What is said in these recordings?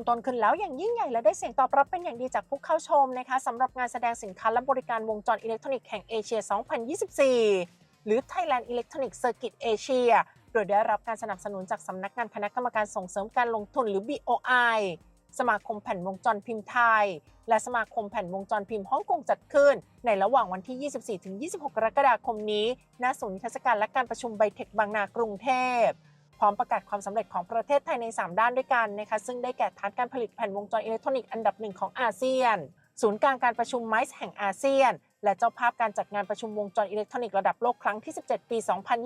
มต้นขึ้นแล้วอย่างยิ่งใหญ่และได้เสียงตอบรับเป็นอย่างดีจากผู้เข้าชมนะคะสำหรับงานแสดงสินค้าและบริการวงจรอิเล็กทรอนิกส์แห่งเอเชีย 2024 หรือ Thailand Electronic Circuit Asia โดยได้รับการสนับสนุนจากสำนักงานคณะกรรมการส่งเสริมการลงทุนหรือ BOI สมาคมแผ่นวงจรพิมพ์ไทย และสมาคมแผ่นวงจรพิมพ์ฮ่องกงจัดขึ้น ในระหว่างวันที่ 24-26 กรกฎาคมนี้ ณ ศูนย์นิทศการและการประชุมไบเทคบางนากรุงเทพ ร้อมประกาศความสำเร็จของประเทศไทยใน 3 ด้านด้วยกันนะคะซึ่งได้แก่ฐานการผลิตแผ่นวงจรอิเล็กทรอนิกส์อันดับหนึ่งของอาเซียน ศูนย์กลางการประชุมไมซ์แห่งอาเซียน และเจ้าภาพการจัดงานประชุมวงจรอิเล็กทรอนิกส์ระดับโลกครั้งที่ 17 ปี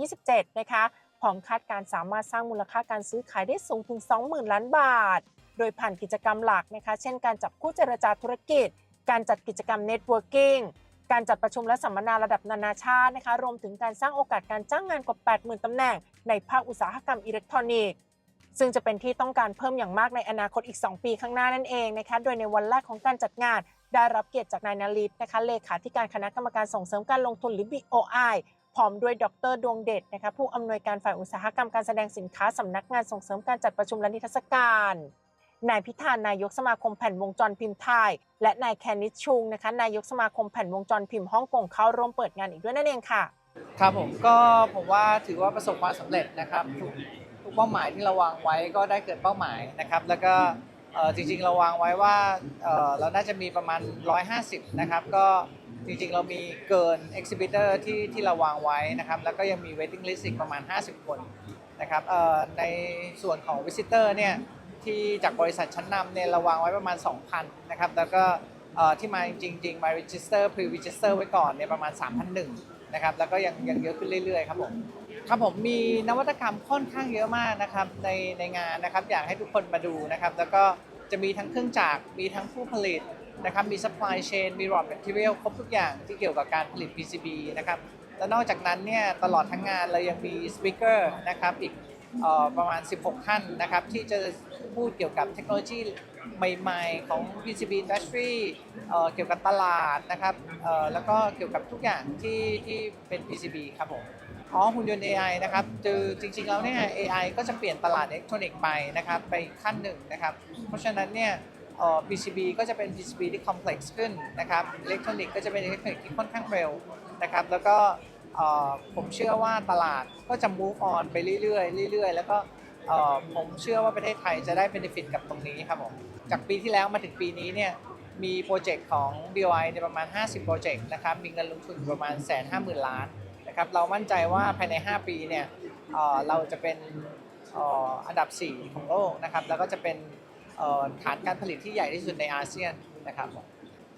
2027 นะคะพร้อมคาดการสามารถสร้างมูลค่าการซื้อขายได้สูงถึง 20,000 ล้านบาท โดยผ่านกิจกรรมหลักนะคะ เช่นการจับคู่เจรจาธุรกิจ การจัดกิจกรรมเน็ตเวิร์กิ่ง การจัดประชุมและสัมมนาระดับนานาชาตินะคะ รวมถึงการสร้างโอกาสการจ้างงานกว่า 80,000 ตำแหน่ง ในภาคอุตสาหกรรมอิเล็กทรอนิกส์ ซึ่งจะเป็นที่ต้องการเพิ่มอย่างมากในอนาคตอีก 2 ปีข้างหน้านั่นเองนะคะ โดยในวันแรกของการจัดงาน ได้รับเกียรติจากนายนาริตนะคะ เลขาธิการคณะกรรมการส่งเสริมการลงทุนหรือ BOI พร้อมด้วยดรดวงเดชนะคะผู้อำนวยการฝ่ายอุตสาหกรรมการแสดงสินค้าสำนักงานส่งเสริมการจัดประชุมและนิทรรศการ นายพิธานนายกสมาคมแผ่นวงจรพิมพ์ไทย และนายแคนนิชชุงนะคะนายกสมาคมแผ่นวงจรพิมพ์ฮ่องกงเข้าร่วมเปิดงานอีกด้วยนั่นเองค่ะ ครับผมก็ผมว่าถือว่าประสบความสำเร็จนะครับทุกทุกเป้าหมายที่เราวางไว้ก็ได้เกิดเป้าหมายนะครับ แล้วก็จริงๆเราวางไว้ว่าเราน่าจะมีประมาณ 150 นะครับ ก็จริงๆ เรามีเกิน exhibitor ที่ที่เราวางไว้นะครับ แล้วก็ยังมี waiting list อีกประมาณ 50 คนนะครับในส่วนของ visitor เนี่ย ที่จากบริษัทชั้นนำเนี่ยเราวางไว้ประมาณ 2,000 นะครับ แล้วก็เอ่อที่มาจริงๆมา register pre register ไว้ก่อนเนี่ยประมาณ 3,001นะครับ แล้วก็ยังยังเยอะขึ้นเรื่อยๆครับผม ครับผมมีนวัตกรรมค่อนข้างเยอะมากนะครับในในงานนะครับอยากให้ทุกคนมาดูนะครับ แล้วก็จะมีทั้งเครื่องจักรมีทั้งผู้ผลิตนะครับมี supply chain มี raw material ครบทุกอย่างที่เกี่ยวกับการผลิต PCB นะครับและนอกจากนั้นเนี่ยตลอดทั้งงานเรายังมี speaker นะครับอีก ประมาณ 16 ท่านนะครับ ที่จะพูดเกี่ยวกับเทคโนโลยีใหม่ๆ ของ PCB industry เกี่ยวกับตลาดนะครับแล้วก็เกี่ยวกับทุกอย่างที่ที่เป็น PCB ครับผมอ๋อหุ่นยนต์ AI นะครับคือจริงๆแล้วเนี่ย AI ก็จะเปลี่ยนตลาดอิเล็กทรอนิกส์ไปนะครับ ไปขั้นหนึ่งนะครับ เพราะฉะนั้นเนี่ย PCB ก็จะเป็น PCB ที่ complex ขึ้นนะครับอิเล็กทรอนิกส์ก็จะเป็นอิเล็กทรอนิกส์ที่ค่อนข้างเร็วนะครับ แล้วก็ ผมเชื่อว่าตลาดก็จะ move on ไปเรื่อยๆเรื่อยๆ แล้วก็ผมเชื่อว่าประเทศไทยจะได้ benefit กับตรงนี้ครับผมจากปีที่แล้วมาถึงปีนี้เนี่ยมีโปรเจกต์ของ BOI ในประมาณ 50 โปรเจกต์นะครับมีเงินลงทุนประมาณแสนห้าหมื่นล้านนะครับเรามั่นใจว่าภายใน 5 ปีเนี่ยเราจะเป็นอันดับ 4 ของโลกนะครับแล้วก็จะเป็นฐานการผลิตที่ใหญ่ที่สุดในอาเซียนนะครับ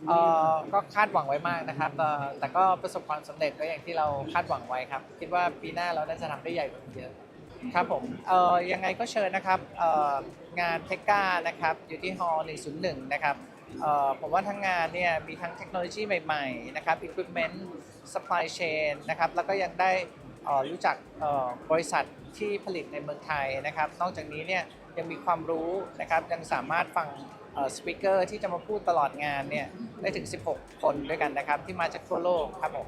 เอ่อก็คาดหวังไว้มากนะครับเอ่อแต่ก็ประสบความสำเร็จก็อย่างที่เราคาดหวังไว้ครับ คิดว่าปีหน้าเราน่าจะทำได้ใหญ่กว่านี้เยอะครับผมเอ่อยังไงก็เชิญนะครับเอ่องานเทคก้านะครับอยู่ที่ฮอลล์101 นะครับเอ่อผมว่าทั้งงานเนี่ยมีทั้งเทคโนโลยีใหม่ๆนะครับ equipment supply chain นะครับแล้วก็ยังได้เอ่อรู้จักเอ่อบริษัทที่ผลิตในเมืองไทยนะครับ นอกจากนี้เนี่ยยังมีความรู้นะครับยังสามารถฟัง สปิเกอร์ที่จะมาพูดตลอดงานเนี่ยได้ถึง 16 คนด้วยกันนะครับ ที่มาจากทั่วโลกครับผม